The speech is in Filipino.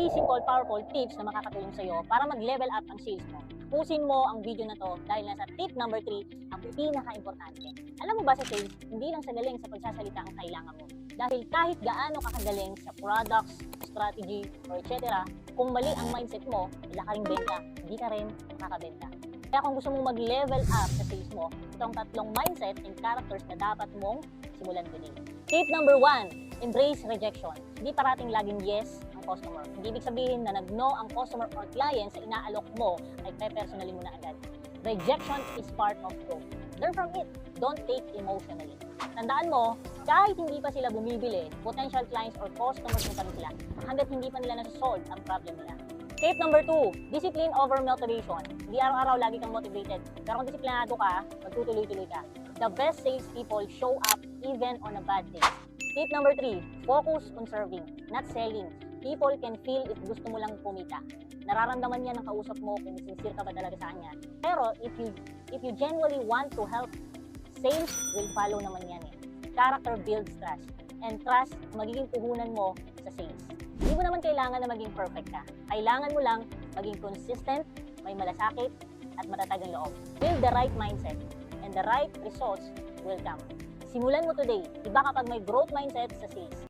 3 simple, powerful tips na makakatulong sa'yo para mag-level up ang sales mo. Pusin mo ang video na to dahil nasa tip number 3 ang pinaka-importante. Alam mo ba sa sales, hindi lang sa galing sa pagsasalita ang kailangan mo. Dahil kahit gaano ka kagaling sa products, strategy, or etc., kung mali ang mindset mo, wala ka rin benta, hindi ka rin makakabenta. Kaya kung gusto mong mag-level up sa sales mo, ito ang tatlong mindset and characters na dapat mong simulan today. Tip number one, embrace rejection. Hindi parating laging yes ang customer. Hindi ibig sabihin na nag-no ang customer or client sa inaalok mo ay pe-personally mo na agad. Rejection is part of growth. Learn from it. Don't take emotionally. Tandaan mo, kahit hindi pa sila bumibili, potential clients or customers mo pa rin sila hanggat hindi pa nila nasa-solve ang problem nila. Tip number two, discipline over motivation. Hindi araw-araw lagi kang motivated. Pero kung disiplinado ka, magtutuloy-tuloy ka. The best salespeople show up even on a bad day. Tip number three, focus on serving, not selling. People can feel if gusto mo lang kumita. Nararamdaman niya ng kausap mo kung sincere ka ba talaga sa kanya. Pero if you if you genuinely want to help, sales will follow naman yan eh. Character builds trust. And trust, magiging puhunan mo sa sales. Hindi mo naman kailangan na maging perfect ka. Kailangan mo lang maging consistent, may malasakit, at matatag ang loob. Build the right mindset, and the right results will come. Simulan mo today. Iba kapag may growth mindset sa sales.